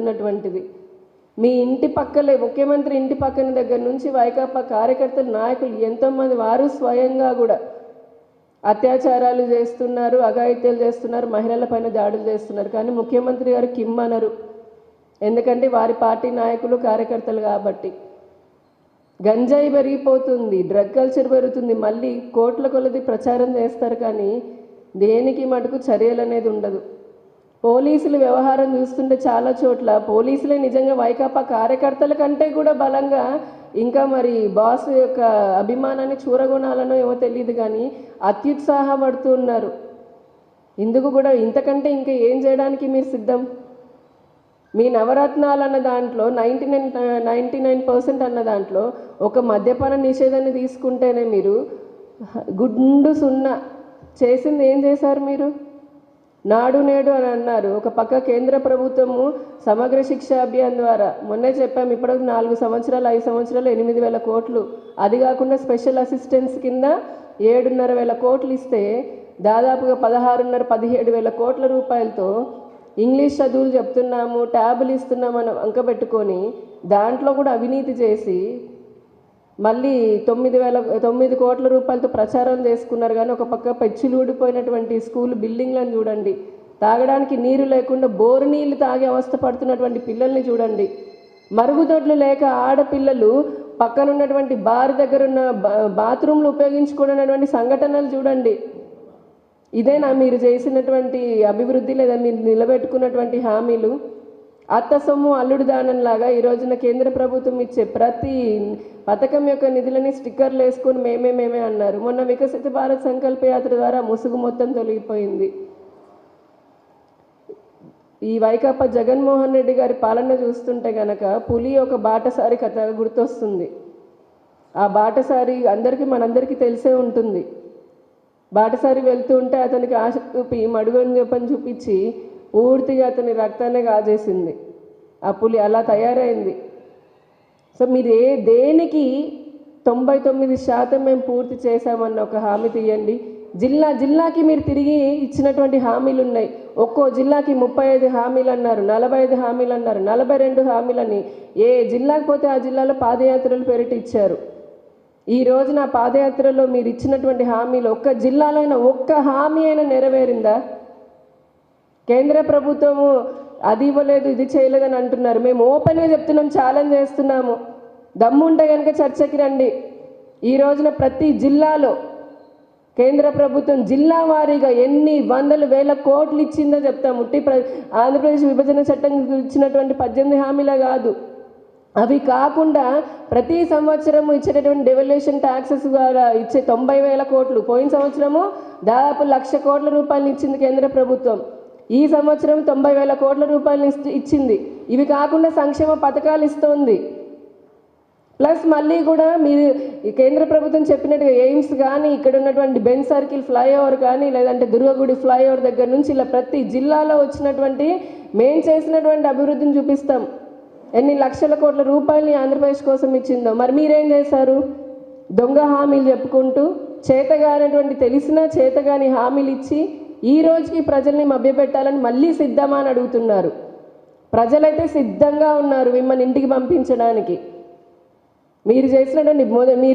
ఉన్నటువంటిది మీ ఇంటి పక్కలే ముఖ్యమంత్రి ఇంటి పక్కన దగ్గర నుంచి వైకాపా కార్యకర్తలు నాయకులు ఎంతోమంది వారు స్వయంగా కూడా అత్యాచారాలు చేస్తున్నారు అఘాయిత్యాలు చేస్తున్నారు మహిళల పైన దాడులు చేస్తున్నారు. కానీ ముఖ్యమంత్రి గారు కిమ్ అనరు. ఎందుకంటే వారి పార్టీ నాయకులు కార్యకర్తలు కాబట్టి. గంజాయి పెరిగిపోతుంది డ్రగ్ కల్చర్ పెరుగుతుంది మళ్ళీ కోట్ల కొలది ప్రచారం చేస్తారు కానీ దేనికి మటుకు చర్యలు అనేది ఉండదు. పోలీసులు వ్యవహారం చూస్తుంటే చాలా చోట్ల. పోలీసులే నిజంగా వైకాపా కార్యకర్తల కంటే కూడా బలంగా ఇంకా మరి బాస్ యొక్క అభిమానాన్ని చూరగొనాలనో ఏమో తెలియదు కానీ అత్యుత్సాహపడుతూ ఉన్నారు. ఇందుకు కూడా ఇంతకంటే ఇంకా ఏం చేయడానికి మీరు సిద్ధం? మీ నవరత్నాలు అన్న దాంట్లో ninety nine ninety nine percent అన్న దాంట్లో ఒక మద్యపాన నిషేధాన్ని తీసుకుంటేనే మీరు గుండు సున్నా చేసింది ఏం చేశారు మీరు? నాడు నేడు అని అన్నారు. ఒక పక్క కేంద్ర ప్రభుత్వము సమగ్ర శిక్ష అభియాన్ ద్వారా మొన్నే చెప్పాము ఇప్పటికి నాలుగు సంవత్సరాలు ఐదు సంవత్సరాలు ఎనిమిది వేల కోట్లు. అది కాకుండా స్పెషల్ అసిస్టెన్స్ కింద ఏడున్నర వేల కోట్లు ఇస్తే దాదాపుగా పదహారున్నర పదిహేడు వేల కోట్ల రూపాయలతో ఇంగ్లీష్ చదువులు చెప్తున్నాము ట్యాబులు ఇస్తున్నామని అంక పెట్టుకొని దాంట్లో కూడా అవినీతి చేసి మళ్ళీ తొమ్మిది వేల తొమ్మిది కోట్ల రూపాయలతో ప్రచారం చేసుకున్నారు కానీ ఒక పక్క పెచ్చులు ఊడిపోయినటువంటి స్కూల్ బిల్డింగ్లను చూడండి. తాగడానికి నీరు లేకుండా బోరు నీళ్ళు తాగే అవస్థ పడుతున్నటువంటి పిల్లల్ని చూడండి. మరుగుదొడ్లు లేక ఆడపిల్లలు పక్కన ఉన్నటువంటి బార్ దగ్గర ఉన్న బా బాత్రూమ్లు ఉపయోగించుకున్నటువంటి సంఘటనలు చూడండి. ఇదేనా మీరు చేసినటువంటి అభివృద్ధి లేదా మీరు నిలబెట్టుకున్నటువంటి హామీలు? అత్త సొమ్ము అల్లుడు దానంలాగా ఈ రోజున కేంద్ర ప్రభుత్వం ఇచ్చే ప్రతి పథకం యొక్క నిధులని స్టిక్కర్లు వేసుకొని మేమే మేమే అన్నారు. మొన్న వికసిత భారత్ సంకల్ప యాత్ర ద్వారా ముసుగు మొత్తం తొలగిపోయింది. ఈ వైకాపా జగన్మోహన్ రెడ్డి గారి పాలన చూస్తుంటే గనక పులి ఒక బాటసారి కథ గుర్తొస్తుంది. ఆ బాటసారి అందరికీ మనందరికీ తెలిసే ఉంటుంది. బాటసారి వెళ్తూ ఉంటే అతనికి ఆశ చూపి మడుగని చెప్పని చూపించి పూర్తిగా అతని రక్తాన్ని కాజేసింది ఆ పులి అలా తయారైంది. సో మీరు ఏ దేనికి తొంభై తొమ్మిది శాతం మేము పూర్తి చేశామన్న ఒక హామీ తీయండి. జిల్లా జిల్లాకి మీరు తిరిగి ఇచ్చినటువంటి హామీలు ఉన్నాయి. ఒక్కో జిల్లాకి ముప్పై ఐదు హామీలు అన్నారు నలభై ఐదు హామీలు అన్నారు నలభై రెండు హామీలని ఏ జిల్లాకి పోతే ఆ జిల్లాలో పాదయాత్రలు పేరిట ఇచ్చారు ఈ రోజున పాదయాత్రలో మీరు ఇచ్చినటువంటి హామీలు ఒక్క జిల్లాలో అయినా ఒక్క హామీ అయినా నెరవేరిందా? కేంద్ర ప్రభుత్వము అది ఇవ్వలేదు ఇది చేయలేదని అంటున్నారు. మేము ఓపెన్గా చెప్తున్నాం ఛాలెంజ్ చేస్తున్నాము. దమ్ముంటే కనుక చర్చకి రండి. ఈ రోజున ప్రతి జిల్లాలో కేంద్ర ప్రభుత్వం జిల్లా వారీగా ఎన్ని వందల వేల కోట్లు ఇచ్చిందో చెప్తాము. ఉట్టి ఆంధ్రప్రదేశ్ విభజన చట్టం ఇచ్చినటువంటి పద్దెనిమిది హామీలే కాదు. అవి కాకుండా ప్రతి సంవత్సరము ఇచ్చేటటువంటి డెవల్యూషన్ ట్యాక్సెస్ ద్వారా ఇచ్చే తొంభై వేల కోట్లు. పోయిన సంవత్సరము దాదాపు లక్ష కోట్ల రూపాయలు ఇచ్చింది కేంద్ర ప్రభుత్వం. ఈ సంవత్సరం తొంభై వేల కోట్ల రూపాయలు ఇచ్చింది. ఇవి కాకుండా సంక్షేమ పథకాలు ఇస్తోంది. ప్లస్ మళ్ళీ కూడా మీరు కేంద్ర ప్రభుత్వం చెప్పినట్టుగా ఎయిమ్స్ కానీ ఇక్కడ ఉన్నటువంటి బెన్ సర్కిల్ ఫ్లైఓవర్ కానీ లేదంటే దుర్గగుడి ఫ్లైఓవర్ దగ్గర నుంచి ఇలా ప్రతి జిల్లాలో వచ్చినటువంటి మేం చేసినటువంటి అభివృద్ధిని చూపిస్తాం. ఎన్ని లక్షల కోట్ల రూపాయలని ఆంధ్రప్రదేశ్ కోసం ఇచ్చిందో. మరి మీరేం చేశారు? దొంగ హామీలు చెప్పుకుంటూ చేతగానటువంటి తెలిసిన చేతగాని హామీలు ఇచ్చి ఈ రోజుకి ప్రజల్ని మభ్యపెట్టాలని మళ్ళీ సిద్ధమా అని అడుగుతున్నారు. ప్రజలైతే సిద్ధంగా ఉన్నారు మిమ్మల్ని ఇంటికి పంపించడానికి. మీరు చేసినటువంటి మీరు